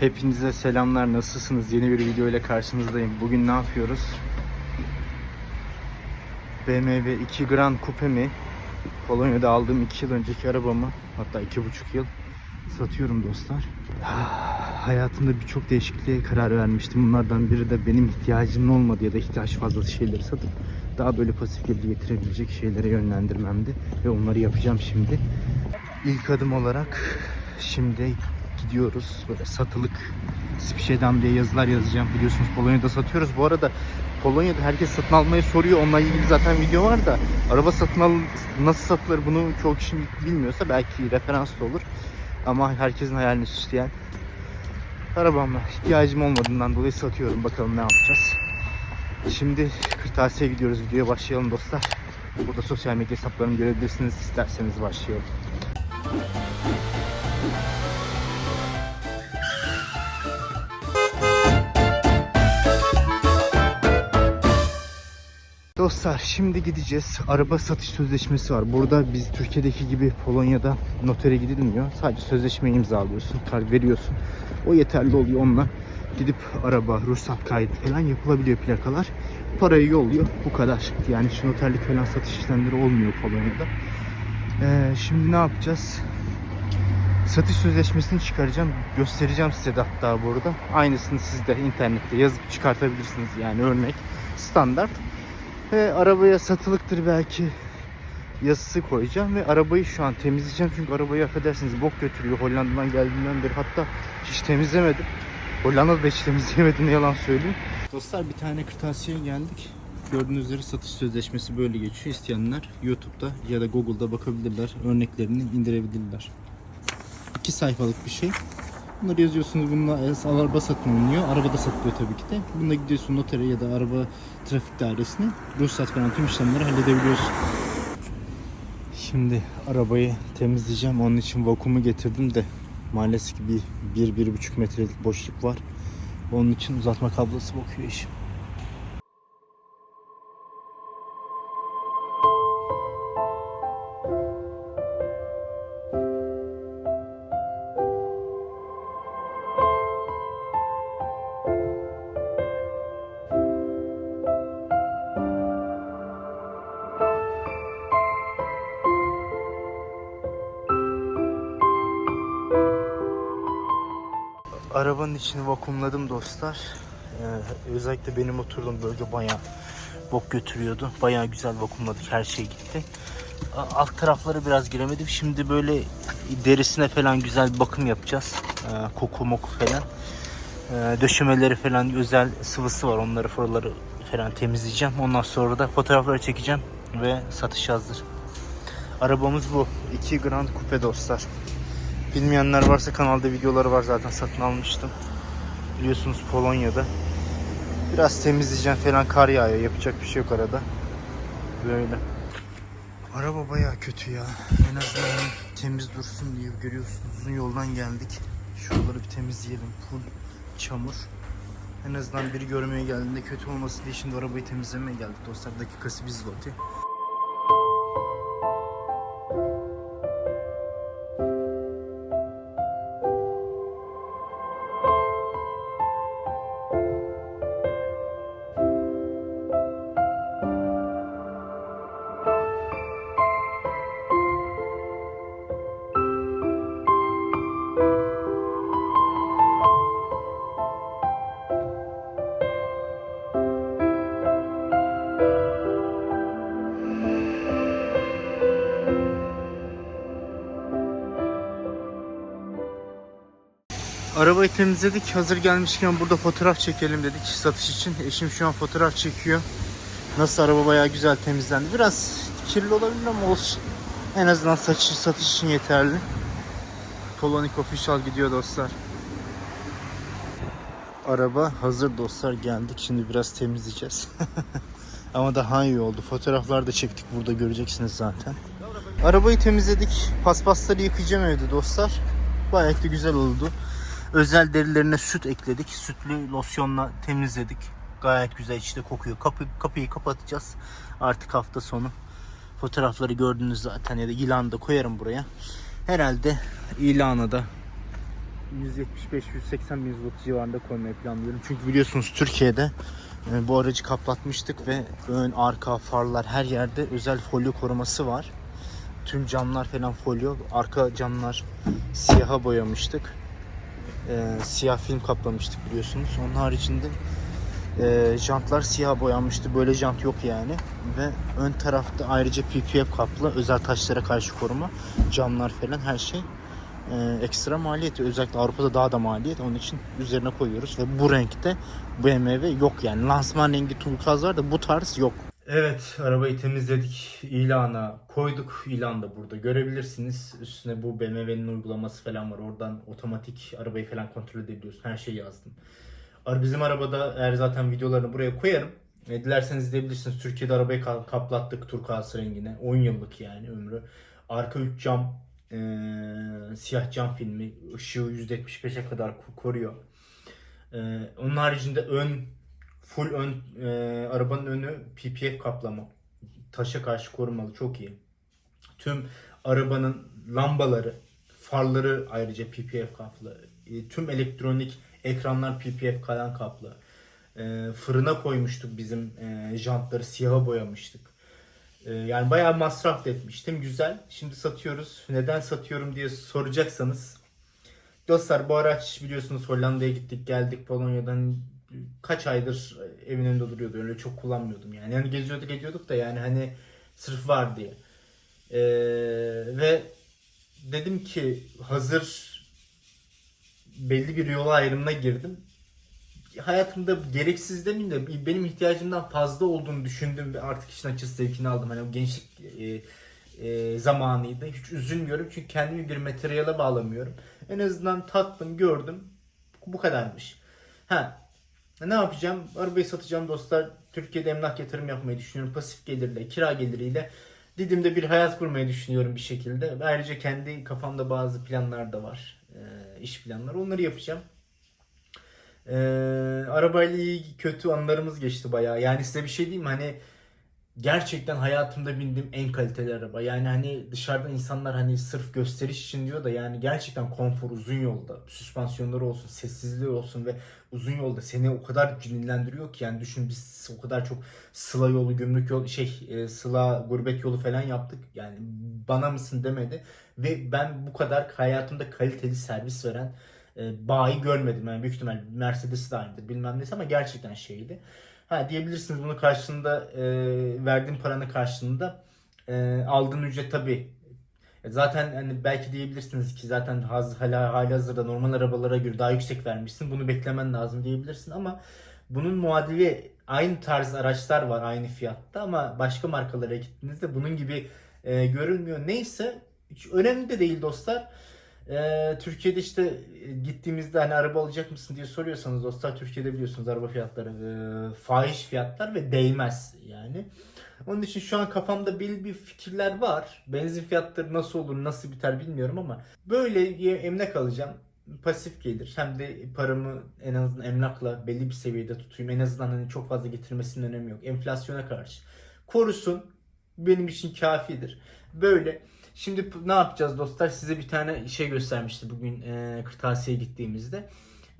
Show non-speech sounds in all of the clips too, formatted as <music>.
Hepinize selamlar. Nasılsınız? Yeni bir video ile karşınızdayım. Bugün ne yapıyoruz? BMW 2 Grand Coupe'mi Polonya'da aldığım 2 yıl önceki arabamı hatta 2,5 yıl satıyorum dostlar. Hayatımda birçok değişikliğe karar vermiştim. Bunlardan biri de benim ihtiyacımın olmadığı ya da ihtiyaç fazlası şeyleri satıp daha böyle pasif gelir getirebilecek şeylere yönlendirmemdi. Ve onları yapacağım şimdi. İlk adım olarak şimdi gidiyoruz. Böyle satılık Spişedam diye yazılar yazacağım. Biliyorsunuz Polonya'da satıyoruz. Bu arada Polonya'da herkes satın almayı soruyor. Onunla ilgili zaten video var da araba satın al nasıl satılır bunu çoğu kişi bilmiyorsa belki referans da olur. Ama herkesin hayalini süsleyen arabamla ihtiyacım olmadığından dolayı satıyorum. Bakalım ne yapacağız. Şimdi kırtasiye gidiyoruz. Videoya başlayalım dostlar. Burada sosyal medya hesaplarımı görebilirsiniz. İsterseniz başlayalım. Dostlar şimdi gideceğiz. Araba satış sözleşmesi var. Burada biz Türkiye'deki gibi Polonya'da notere gidilmiyor. Sadece sözleşme imzalıyorsun, kar veriyorsun. O yeterli oluyor onunla. Gidip araba, ruhsat kaydı falan yapılabiliyor plakalar. Parayı yolluyor. Bu kadar. Yani şu noterlik falan satış işlemleri olmuyor Polonya'da. Ee, şimdi ne yapacağız? Satış sözleşmesini çıkaracağım. Göstereceğim size de hatta burada. Aynısını siz de internette yazıp çıkartabilirsiniz. Yani örnek standart. Ve arabaya satılıktır belki yazısı koyacağım ve arabayı şu an temizleyeceğim çünkü arabayı affedersiniz bok götürüyor Hollanda'dan geldiğinden beri hatta hiç temizlemedim. Hollanda'da da hiç temizleyemedim ne yalan söyleyeyim. Dostlar bir tane kırtasiye geldik. Gördüğünüz üzere satış sözleşmesi böyle geçiyor. İsteyenler YouTube'da ya da Google'da bakabilirler. Örneklerini indirebilirler. İki sayfalık bir şey. Bunları yazıyorsunuz. Bununla araba satın alınıyor. Arabada satılıyor tabii ki de. Bunda gidiyorsun notere ya da araba trafik dairesine. Ruhsat falan tüm işlemleri halledebiliyorsun. Şimdi arabayı temizleyeceğim. Onun için vakumu getirdim de maalesef ki bir, bir, bir buçuk metrelik boşluk var. Onun için uzatma kablosu bakıyor işim. Arabanın içini vakumladım dostlar. Ee, özellikle benim oturduğum bölge bayağı bok götürüyordu. Bayağı güzel vakumladık. Her şey gitti. Alt tarafları biraz giremedim. Şimdi böyle derisine falan güzel bir bakım yapacağız. Ee, koku moku falan. Ee, döşemeleri falan özel sıvısı var. Onları fırları falan temizleyeceğim. Ondan sonra da fotoğrafları çekeceğim ve satış hazır. Arabamız bu. 2 Grand Coupe dostlar. Bilmeyenler varsa kanalda videoları var zaten satın almıştım. Biliyorsunuz Polonya'da. Biraz temizleyeceğim falan kar yağıyor. Yapacak bir şey yok arada. Böyle. Araba baya kötü ya. En azından temiz dursun diye görüyorsunuz. Uzun yoldan geldik. Şuraları bir temizleyelim. Full çamur. En azından biri görmeye geldiğinde kötü olmasın diye şimdi arabayı temizlemeye geldik. Dostlar dakikası biz zloty. Arabayı temizledik. Hazır gelmişken burada fotoğraf çekelim dedik satış için. Eşim şu an fotoğraf çekiyor. Nasıl araba bayağı güzel temizlendi. Biraz kirli olabilir ama olsun. En azından saçı satış için yeterli. Polonik Official gidiyor dostlar. Araba hazır dostlar geldik. Şimdi biraz temizleyeceğiz. <laughs> ama daha iyi oldu. Fotoğraflar da çektik burada göreceksiniz zaten. Arabayı temizledik. Paspasları yıkayacağım evde dostlar. Gayet de güzel oldu. Özel derilerine süt ekledik. Sütlü losyonla temizledik. Gayet güzel içte kokuyor. Kapı, kapıyı kapatacağız. Artık hafta sonu. Fotoğrafları gördünüz zaten ya da ilanı da koyarım buraya. Herhalde ilanı da 175-180 bin zloty civarında koymayı planlıyorum. Çünkü biliyorsunuz Türkiye'de e, bu aracı kaplatmıştık ve ön, arka, farlar her yerde özel folyo koruması var. Tüm camlar falan folyo. Arka camlar siyaha boyamıştık. E, siyah film kaplamıştık biliyorsunuz. Onun haricinde e, jantlar siyah boyanmıştı. Böyle jant yok yani. Ve ön tarafta ayrıca PPF kaplı özel taşlara karşı koruma. Camlar falan her şey e, ekstra maliyeti. Özellikle Avrupa'da daha da maliyet. Onun için üzerine koyuyoruz. Ve bu renkte BMW yok yani. Lansman rengi turkuaz var da bu tarz yok. Evet arabayı temizledik. ilana koyduk. İlan da burada görebilirsiniz. Üstüne bu BMW'nin uygulaması falan var. Oradan otomatik arabayı falan kontrol edebiliyorsun. Her şeyi yazdım. Bizim arabada eğer zaten videolarını buraya koyarım. E, dilerseniz izleyebilirsiniz. Türkiye'de arabayı ka- kaplattık turkuaz rengine. 10 yıllık yani ömrü. Arka 3 cam e, siyah cam filmi. ışığı %75'e kadar ko- koruyor. E, onun haricinde ön full ön e, arabanın önü PPF kaplama. Taşa karşı korumalı. Çok iyi. Tüm arabanın lambaları, farları ayrıca PPF kaplı. E, tüm elektronik ekranlar PPF kalan kaplı. E, fırına koymuştuk bizim e, jantları siyaha boyamıştık. E, yani bayağı masraf etmiştim. Güzel. Şimdi satıyoruz. Neden satıyorum diye soracaksanız. Dostlar bu araç biliyorsunuz Hollanda'ya gittik geldik Polonya'dan kaç aydır evin önünde duruyordu. Öyle çok kullanmıyordum yani. Yani geziyorduk ediyorduk da yani hani sırf var diye. Ee, ve dedim ki hazır belli bir yol ayrımına girdim. Hayatımda gereksiz demeyeyim de benim ihtiyacımdan fazla olduğunu düşündüm ve artık işin açısı zevkini aldım. Hani o gençlik e, e, zamanıydı. Hiç üzülmüyorum çünkü kendimi bir materyale bağlamıyorum. En azından tattım, gördüm. Bu kadarmış. Ha, ne yapacağım? Arabayı satacağım dostlar. Türkiye'de emlak yatırım yapmayı düşünüyorum. Pasif gelirle, kira geliriyle. Didim'de bir hayat kurmayı düşünüyorum bir şekilde. Ayrıca kendi kafamda bazı planlar da var. Ee, iş planları. Onları yapacağım. Ee, arabayla iyi kötü anlarımız geçti bayağı. Yani size bir şey diyeyim? Hani gerçekten hayatımda bindiğim en kaliteli araba. Yani hani dışarıdan insanlar hani sırf gösteriş için diyor da yani gerçekten konfor uzun yolda. Süspansiyonları olsun, sessizliği olsun ve uzun yolda seni o kadar cinlendiriyor ki yani düşün biz o kadar çok sıla yolu, gümrük yolu, şey e, sıla gurbet yolu falan yaptık. Yani bana mısın demedi ve ben bu kadar hayatımda kaliteli servis veren e, bayi görmedim. Yani büyük ihtimal Mercedes de aynıdır bilmem neyse ama gerçekten şeydi. Ha diyebilirsiniz bunu karşılığında e, verdiğin paranın karşılığında e, aldığın ücret tabi. Zaten hani belki diyebilirsiniz ki zaten haz, hala hali hazırda normal arabalara göre daha yüksek vermişsin. Bunu beklemen lazım diyebilirsin ama bunun muadili aynı tarz araçlar var aynı fiyatta ama başka markalara gittiğinizde bunun gibi e, görülmüyor. Neyse hiç önemli de değil dostlar. Ee, Türkiye'de işte e, gittiğimizde hani araba alacak mısın diye soruyorsanız dostlar Türkiye'de biliyorsunuz araba fiyatları e, fahiş fiyatlar ve değmez yani. Onun için şu an kafamda belli bir fikirler var. Benzin fiyatları nasıl olur, nasıl biter bilmiyorum ama böyle emlak alacağım. Pasif gelir. Hem de paramı en azından emlakla belli bir seviyede tutayım. En azından hani çok fazla getirmesinin önemi yok. Enflasyona karşı. Korusun. Benim için kafidir. Böyle. Şimdi ne yapacağız dostlar? Size bir tane şey göstermişti bugün e, kırtasiye gittiğimizde.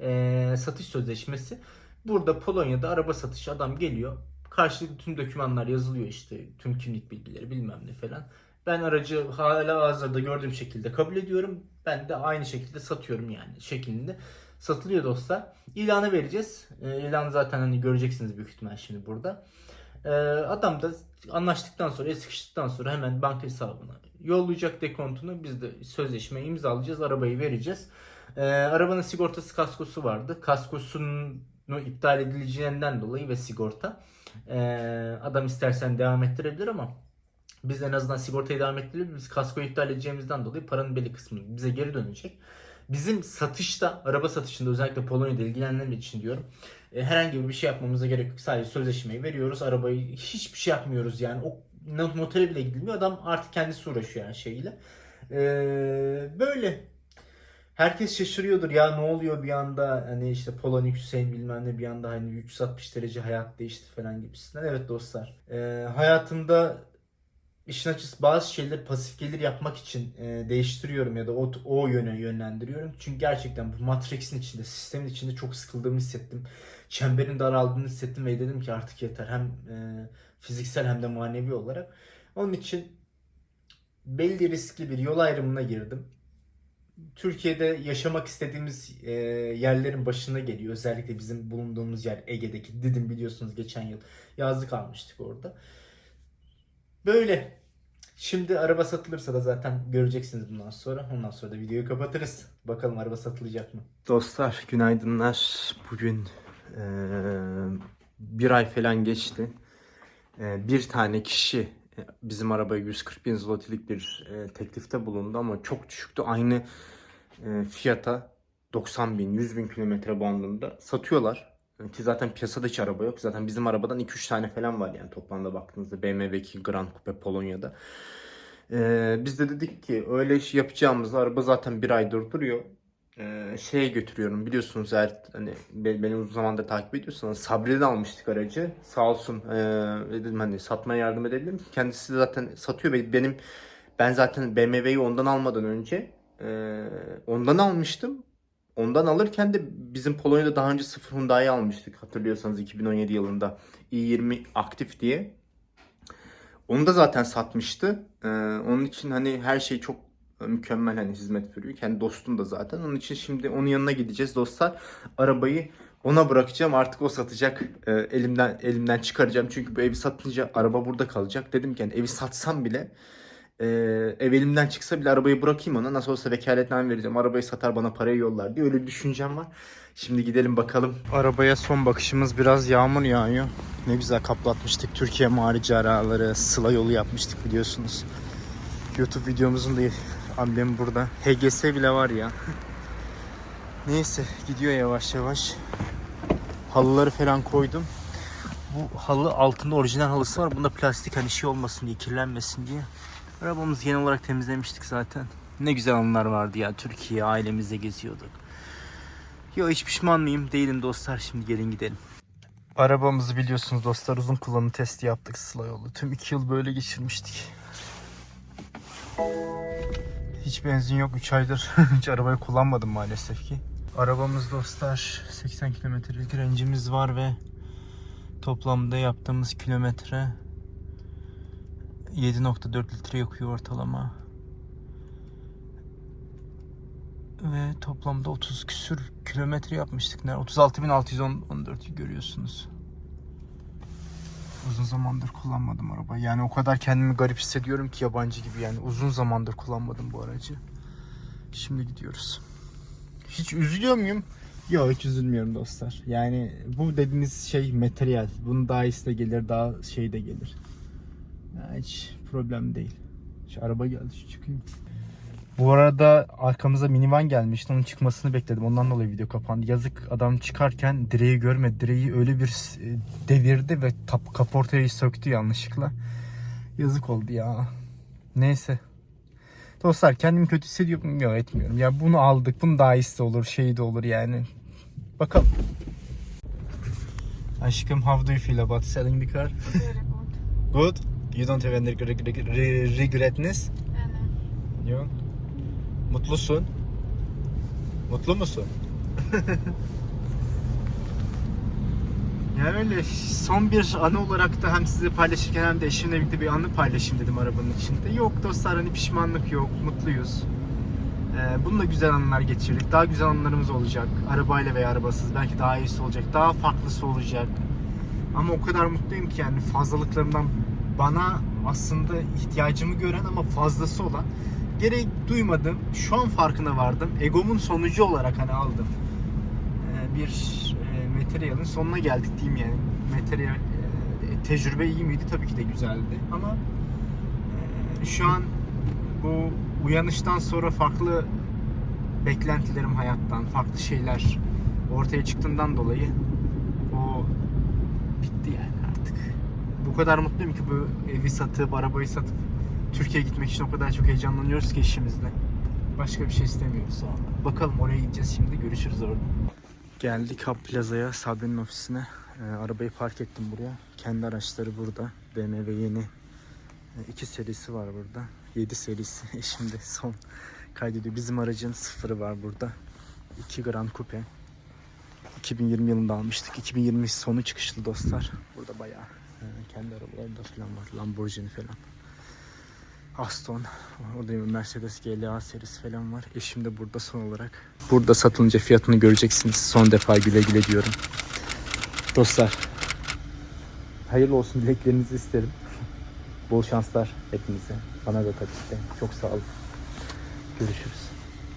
E, satış sözleşmesi. Burada Polonya'da araba satışı adam geliyor. Karşılıklı tüm dokümanlar yazılıyor işte. Tüm kimlik bilgileri bilmem ne falan. Ben aracı hala hazırda gördüğüm şekilde kabul ediyorum. Ben de aynı şekilde satıyorum yani şeklinde. Satılıyor dostlar. İlanı vereceğiz. E, ilanı zaten hani göreceksiniz büyük ihtimal şimdi burada. E, adam da anlaştıktan sonra, sıkıştıktan sonra hemen banka hesabına yollayacak dekontunu. Biz de sözleşme imzalayacağız. Arabayı vereceğiz. E, arabanın sigortası kaskosu vardı. Kaskosunu iptal edileceğinden dolayı ve sigorta. e, adam istersen devam ettirebilir ama biz en azından sigortayı devam ettirebilir. Biz kaskoyu iptal edeceğimizden dolayı paranın belli kısmı bize geri dönecek. Bizim satışta, araba satışında özellikle Polonya'da ilgilenenler için diyorum. e, herhangi bir şey yapmamıza gerek yok. Sadece sözleşmeyi veriyoruz. Arabayı hiçbir şey yapmıyoruz yani. O notere bile gidilmiyor. Adam artık kendisi uğraşıyor her şeyle. E, böyle. Herkes şaşırıyordur ya ne oluyor bir anda hani işte Polonya Hüseyin bilmem ne bir anda hani 360 derece hayat değişti falan gibisinden. Evet dostlar. E, hayatımda işin açısı bazı şeyleri pasif gelir yapmak için e, değiştiriyorum ya da o, o yöne yönlendiriyorum. Çünkü gerçekten bu Matrix'in içinde, sistemin içinde çok sıkıldığımı hissettim. Çemberin daraldığını hissettim ve dedim ki artık yeter. Hem e, fiziksel hem de manevi olarak. Onun için belli riskli bir yol ayrımına girdim. Türkiye'de yaşamak istediğimiz e, yerlerin başına geliyor. Özellikle bizim bulunduğumuz yer Ege'deki Didim biliyorsunuz geçen yıl yazlık almıştık orada. Böyle. Şimdi araba satılırsa da zaten göreceksiniz bundan sonra. Ondan sonra da videoyu kapatırız. Bakalım araba satılacak mı? Dostlar günaydınlar. Bugün eee, bir ay falan geçti. Eee, bir tane kişi e, bizim arabaya 140 bin zlotilik bir e, teklifte bulundu ama çok düşüktü. Aynı e, fiyata 90 bin, 100 bin kilometre bandında satıyorlar. Ki zaten piyasada hiç araba yok. Zaten bizim arabadan 2-3 tane falan var yani toplamda baktığınızda BMW 2 Grand Coupe Polonya'da. E, biz de dedik ki öyle iş yapacağımız araba zaten bir aydır duruyor. E, şeye götürüyorum biliyorsunuz eğer hani be- beni uzun zamandır takip ediyorsanız Sabri'den almıştık aracı. Sağ olsun e, dedim hani satmaya yardım edebilirim. Kendisi de zaten satıyor benim ben zaten BMW'yi ondan almadan önce e, ondan almıştım. Ondan alırken de bizim Polonya'da daha önce sıfır Hyundai'yi almıştık hatırlıyorsanız 2017 yılında i20 aktif diye. Onu da zaten satmıştı. Ee, onun için hani her şey çok mükemmel hani hizmet veriyor. Kendi dostum da zaten. Onun için şimdi onun yanına gideceğiz dostlar. Arabayı ona bırakacağım. Artık o satacak. Ee, elimden elimden çıkaracağım. Çünkü bu evi satınca araba burada kalacak. Dedim ki hani evi satsam bile e, ev elimden çıksa bile arabayı bırakayım ona. Nasıl olsa vekaletname vereceğim. Arabayı satar bana parayı yollar diye öyle bir düşüncem var. Şimdi gidelim bakalım. Arabaya son bakışımız biraz yağmur yağıyor. Ne güzel kaplatmıştık. Türkiye marici araları, sıla yolu yapmıştık biliyorsunuz. YouTube videomuzun da amblemi burada. HGS bile var ya. Neyse gidiyor yavaş yavaş. Halıları falan koydum. Bu halı altında orijinal halısı var. Bunda plastik hani şey olmasın diye, kirlenmesin diye. Arabamızı genel olarak temizlemiştik zaten. Ne güzel anılar vardı ya. Türkiye ailemizle geziyorduk. Yo hiç pişman mıyım? Değilim dostlar. Şimdi gelin gidelim. Arabamızı biliyorsunuz dostlar uzun kullanım testi yaptık Sıla yolu. Tüm iki yıl böyle geçirmiştik. Hiç benzin yok 3 aydır. <laughs> Hiç arabayı kullanmadım maalesef ki. Arabamız dostlar 80 kilometrelik rencimiz var ve toplamda yaptığımız kilometre 7.4 litre yakıyor ortalama. Ve toplamda 30 küsür kilometre yapmıştık. Ne? 36.614 görüyorsunuz. Uzun zamandır kullanmadım arabayı. Yani o kadar kendimi garip hissediyorum ki yabancı gibi yani. Uzun zamandır kullanmadım bu aracı. Şimdi gidiyoruz. Hiç üzülüyor muyum? Yok hiç üzülmüyorum dostlar. Yani bu dediğiniz şey materyal. Bunun daha iyisi de gelir, daha şey de gelir. Ya hiç problem değil. Şu araba geldi, şu çıkayım. Bu arada arkamıza minivan gelmişti. Onun çıkmasını bekledim. Ondan dolayı video kapandı. Yazık adam çıkarken direği görmedi. Direği öyle bir e, devirdi ve kaportayı söktü yanlışlıkla. Yazık oldu ya. Neyse. Dostlar kendimi kötü hissediyorum. Yok etmiyorum. Ya bunu aldık. Bunun daha iyisi olur. Şey de olur yani. Bakalım. Aşkım how do you feel about selling the car? Good. You don't have any reg- reg- re- regretness? And Yok. Mutlusun. Mutlu musun? <laughs> yani öyle son bir anı olarak da hem size paylaşırken hem de eşimle birlikte bir anı paylaşayım dedim arabanın içinde. Yok dostlar hani pişmanlık yok, mutluyuz. Ee, bununla güzel anılar geçirdik. Daha güzel anılarımız olacak. Arabayla veya arabasız. Belki daha iyisi olacak. Daha farklısı olacak. Ama o kadar mutluyum ki yani fazlalıklarımdan bana aslında ihtiyacımı gören ama fazlası olan gerek duymadım. Şu an farkına vardım. Egomun sonucu olarak hani aldım. Ee, bir e, materyalin sonuna geldik diyeyim yani. Materyal e, tecrübe iyi miydi? Tabii ki de güzeldi. Ama e, şu an bu uyanıştan sonra farklı beklentilerim hayattan, farklı şeyler ortaya çıktığından dolayı o bitti yani artık. Bu kadar mutluyum ki bu evi satıp, arabayı satıp Türkiye'ye gitmek için o kadar çok heyecanlanıyoruz ki eşimizle. Başka bir şey istemiyoruz sonra. Bakalım oraya gideceğiz şimdi. Görüşürüz orada. Geldik Hub Plaza'ya, Sabri'nin ofisine. Ee, arabayı park ettim buraya. Kendi araçları burada. BMW yeni İki serisi var burada. 7 serisi <laughs> şimdi son kaydediyor. Bizim aracın sıfırı var burada. 2 Grand Coupe. 2020 yılında almıştık. 2020 sonu çıkışlı dostlar. Burada bayağı e, kendi arabaları da falan var. Lamborghini falan. Aston. Orada bir Mercedes GLA serisi falan var. Eşim de burada son olarak. Burada satılınca fiyatını göreceksiniz. Son defa güle güle diyorum. Dostlar. Hayırlı olsun dileklerinizi isterim. <laughs> Bol şanslar hepinize. Bana da tabii ki. Çok sağ olun. Görüşürüz.